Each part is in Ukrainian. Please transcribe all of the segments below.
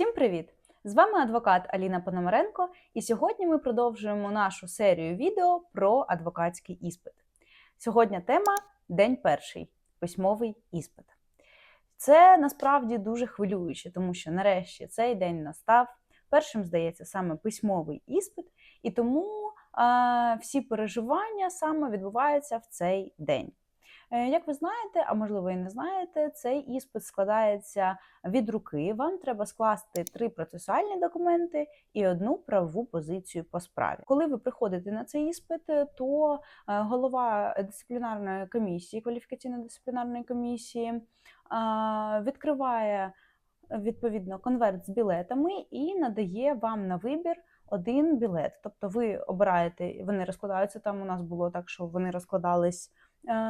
Всім привіт! З вами адвокат Аліна Пономаренко, і сьогодні ми продовжуємо нашу серію відео про адвокатський іспит. Сьогодні тема День перший письмовий іспит. Це насправді дуже хвилююче, тому що нарешті цей день настав. Першим здається саме письмовий іспит, і тому а, всі переживання саме відбуваються в цей день. Е, Як ви знаєте, а можливо і не знаєте, цей іспит складається від руки. Вам треба скласти три процесуальні документи і одну правову позицію по справі. Коли ви приходите на цей іспит, е, то е, голова дисциплінарної комісії, кваліфікаційно-дисциплінарної комісії, відкриває відповідно конверт з білетами і надає вам на вибір один білет. Тобто ви обираєте, вони розкладаються там. У нас було так, що вони розкладались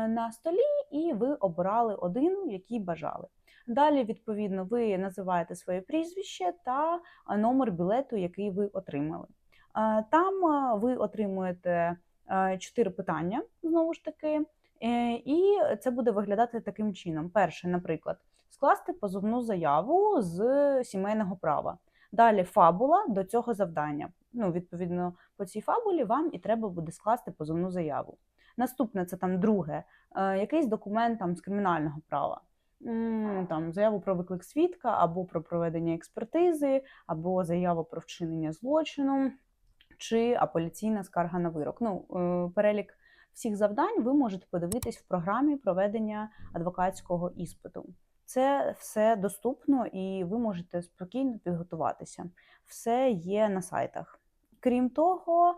на столі, і ви обирали один, який бажали. Далі, відповідно, ви називаєте своє прізвище та е, номер білету, який ви отримали. Е, Там е, ви отримуєте е, чотири питання знову ж таки, е, і це буде виглядати таким чином: перше, наприклад, скласти позовну заяву з сімейного права. Далі фабула до цього завдання. Ну, відповідно, по цій фабулі вам і треба буде скласти позовну заяву. Наступне це там друге, е, якийсь документ там з кримінального права. Там заяву про виклик свідка, або про проведення експертизи, або заяву про вчинення злочину, чи апеляційна скарга на вирок. Ну, е, перелік всіх завдань ви можете подивитись в програмі проведення адвокатського іспиту. Це все доступно і ви можете спокійно підготуватися. Все є на сайтах. Крім того, е,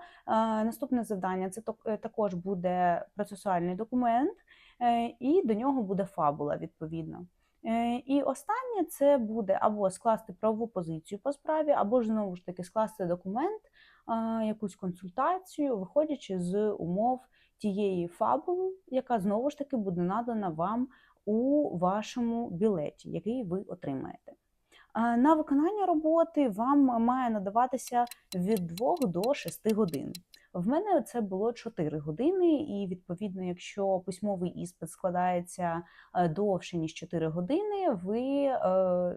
наступне завдання це е, також буде процесуальний документ, е, і до нього буде фабула відповідно. І останнє це буде або скласти правову позицію по справі, або ж знову ж таки скласти документ, якусь консультацію, виходячи з умов тієї фабули, яка знову ж таки буде надана вам у вашому білеті, який ви отримаєте. На виконання роботи вам має надаватися від 2 до 6 годин. В мене це було 4 години, і відповідно, якщо письмовий іспит складається е, довше ніж 4 години, ви е,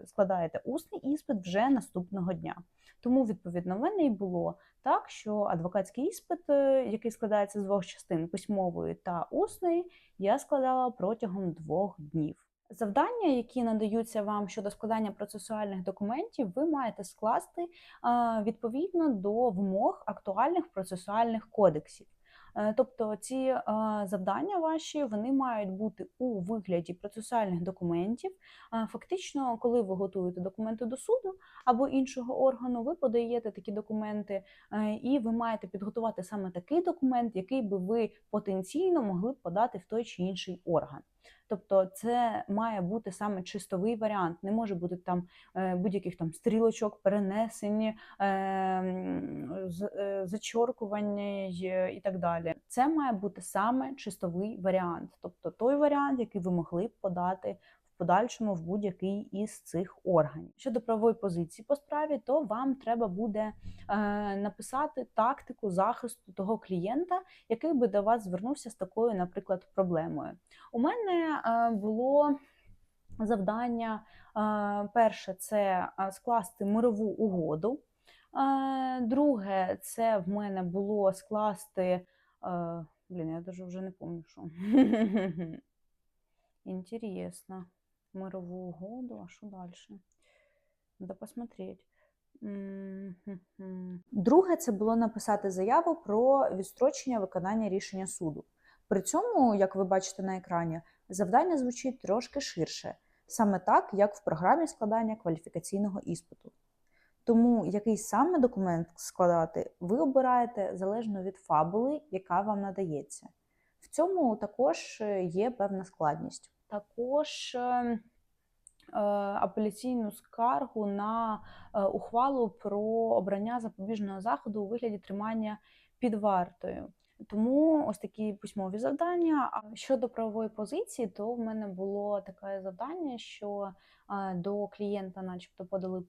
складаєте усний іспит вже наступного дня. Тому, відповідно, в мене і було так, що адвокатський іспит, е, який складається з двох частин письмової та усної, я складала протягом двох днів. Завдання, які надаються вам щодо складання процесуальних документів, ви маєте скласти відповідно до вимог актуальних процесуальних кодексів. Е, Тобто ці завдання ваші вони мають бути у вигляді процесуальних документів. Фактично, коли ви готуєте документи до суду або іншого органу, ви подаєте такі документи, е, і ви маєте підготувати саме такий документ, який би ви потенційно могли б подати в той чи інший орган. Тобто, це має бути саме чистовий варіант, не може бути там е, будь-яких там стрілочок, перенесень, е, з- е, зачоркування й- і так далі. Це має бути саме чистовий варіант, тобто той варіант, який ви могли б подати подальшому в будь-який із цих органів. Щодо правової позиції по справі, то вам треба буде е, написати тактику захисту того клієнта, який би до вас звернувся з такою, наприклад, проблемою. У мене е, було завдання е, перше це скласти мирову угоду. Друге, це в мене було скласти. Блін, я даже вже не пам'ятаю, що. Інтересно. Мирову угоду, а що далі? Надо посмотреть. Друге, це було написати заяву про відстрочення виконання рішення суду. При цьому, як ви бачите на екрані, завдання звучить трошки ширше, саме так, як в програмі складання кваліфікаційного іспиту. Тому який саме документ складати, ви обираєте залежно від фабули, яка вам надається. В цьому також е, є певна складність. Також е, е, апеляційну скаргу на е, ухвалу про обрання запобіжного заходу у вигляді тримання під вартою. Тому ось такі письмові завдання. А щодо правової позиції, то в мене було таке завдання, що е, до клієнта, начебто, подали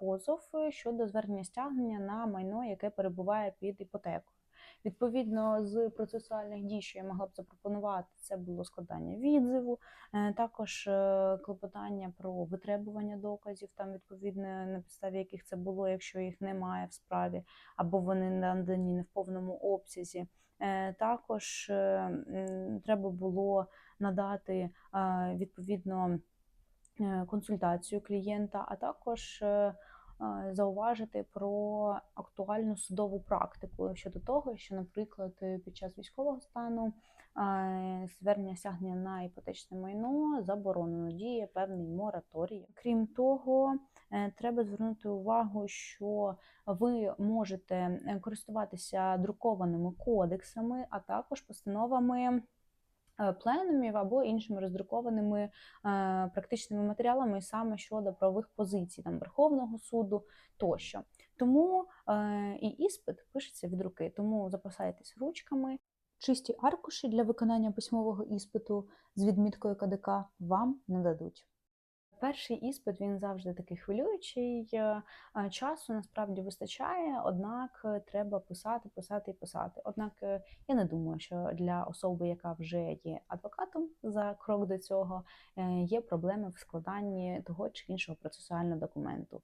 позов щодо звернення стягнення на майно, яке перебуває під іпотекою. Відповідно, з процесуальних дій, що я могла б запропонувати, це було складання відзиву, е, також е, клопотання про витребування доказів, там відповідно на підставі яких це було, якщо їх немає в справі, або вони надані не в повному обсязі. Е, Також треба було надати відповідно консультацію клієнта, а також зауважити про актуальну судову практику щодо того, що, наприклад, е, під час військового стану е, звернення стягнення на іпотечне майно заборонено діє певний мораторій. Крім того, е, треба звернути увагу, що ви можете е, користуватися друкованими кодексами, а також постановами е, пленумів або іншими роздрукованими е, практичними матеріалами саме щодо правових позицій там Верховного суду тощо. Тому е, і іспит пишеться від руки, тому запасайтесь ручками. Чисті аркуші для виконання письмового іспиту з відміткою КДК вам нададуть. Перший іспит він завжди такий хвилюючий. е, Часу насправді вистачає, однак е, треба писати, писати і писати. Однак е, я не думаю, що для особи, яка вже є адвокатом за крок до цього, є проблеми в складанні того чи іншого процесуального документу.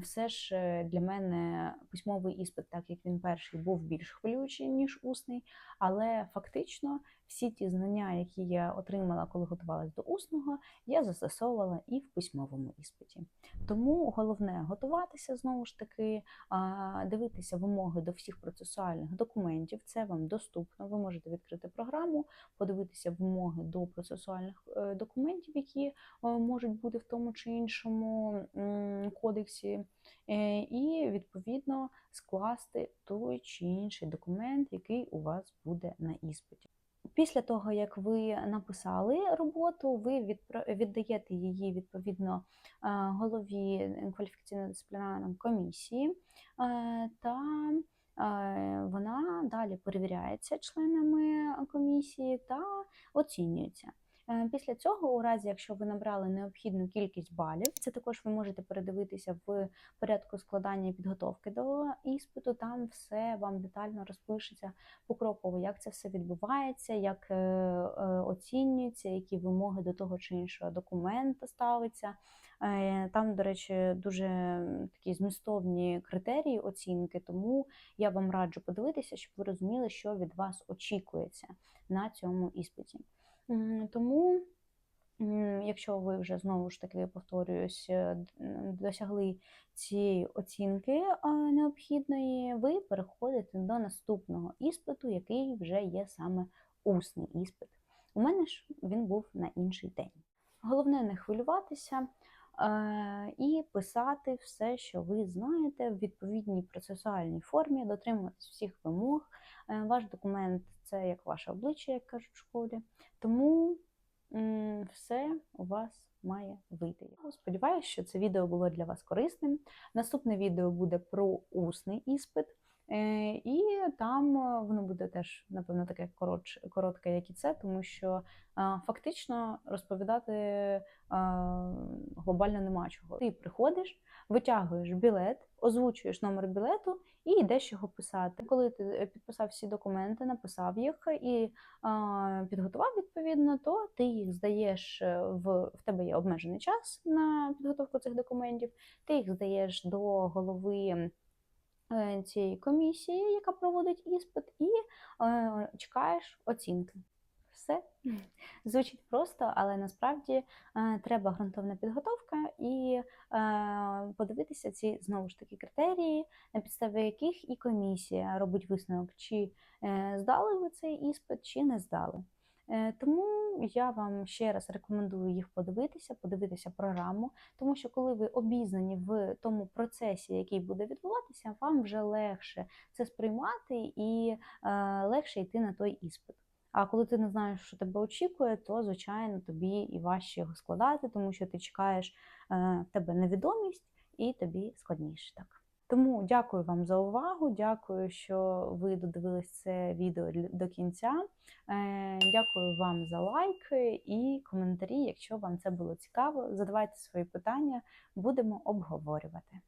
Все ж для мене письмовий іспит, так як він перший, був більш хвилюючий ніж усний, але фактично всі ті знання, які я отримала, коли готувалась до усного, я застосовувала і в письмовому іспиті. Тому головне готуватися знову ж таки, дивитися вимоги до всіх процесуальних документів. Це вам доступно. Ви можете відкрити програму, подивитися вимоги до процесуальних е, документів, які е, можуть бути в тому чи іншому кодексі, е, і відповідно скласти той чи інший документ, який у вас буде на іспиті. Після того, як ви написали роботу, ви віддаєте її відповідно е, голові кваліфікаційно-дисциплінарної комісії, е, та е, вона далі перевіряється членами комісії та оцінюється. Е, Після цього, у разі, якщо ви набрали необхідну кількість балів, це також ви можете передивитися в порядку складання і підготовки до іспиту. Там все вам детально розпишеться покроково, як це все відбувається, як е, е, оцінюється, які вимоги до того чи іншого документа ставиться. Е, Там, до речі, дуже такі змістовні критерії оцінки, тому я вам раджу подивитися, щоб ви розуміли, що від вас очікується на цьому іспиті. Тому, якщо ви вже знову ж таки повторююсь, е, досягли цієї оцінки необхідної, ви переходите до наступного іспиту, який вже є саме усний іспит. У мене ж він був на інший день. Головне не хвилюватися і писати все, що ви знаєте, в відповідній процесуальній формі, дотримуватись всіх вимог. Е, Ваш документ це як ваше обличчя, як кажуть в школі. Тому все у вас має вийти. Сподіваюся, що це відео було для вас корисним. Наступне відео буде про усний іспит. Е, І там е, воно буде теж, напевно, таке коротке, як і це, тому що фактично розповідати глобально нема чого. Ти приходиш, витягуєш білет, озвучуєш номер білету і йдеш його писати. Коли ти е, підписав всі документи, написав їх і підготував відповідно, то ти їх здаєш е, в, в тебе є обмежений час на підготовку цих документів. Ти їх здаєш до голови е, цієї комісії, яка проводить іспит, і е, чекаєш оцінки. Все звучить просто, але насправді е, треба ґрунтовна підготовка і е, подивитися ці знову ж таки критерії, на підставі яких і комісія робить висновок, чи е, здали ви цей іспит, чи не здали. Е, Тому я вам ще раз рекомендую їх подивитися, подивитися програму, тому що коли ви обізнані в тому процесі, який буде відбуватися, вам вже легше це сприймати і е, легше йти на той іспит. А коли ти не знаєш, що тебе очікує, то звичайно тобі і важче його складати, тому що ти чекаєш е, тебе невідомість і тобі складніше так. Тому дякую вам за увагу. Дякую, що ви додивились це відео до кінця. Е, Дякую вам за лайки і коментарі. Якщо вам це було цікаво, задавайте свої питання, будемо обговорювати.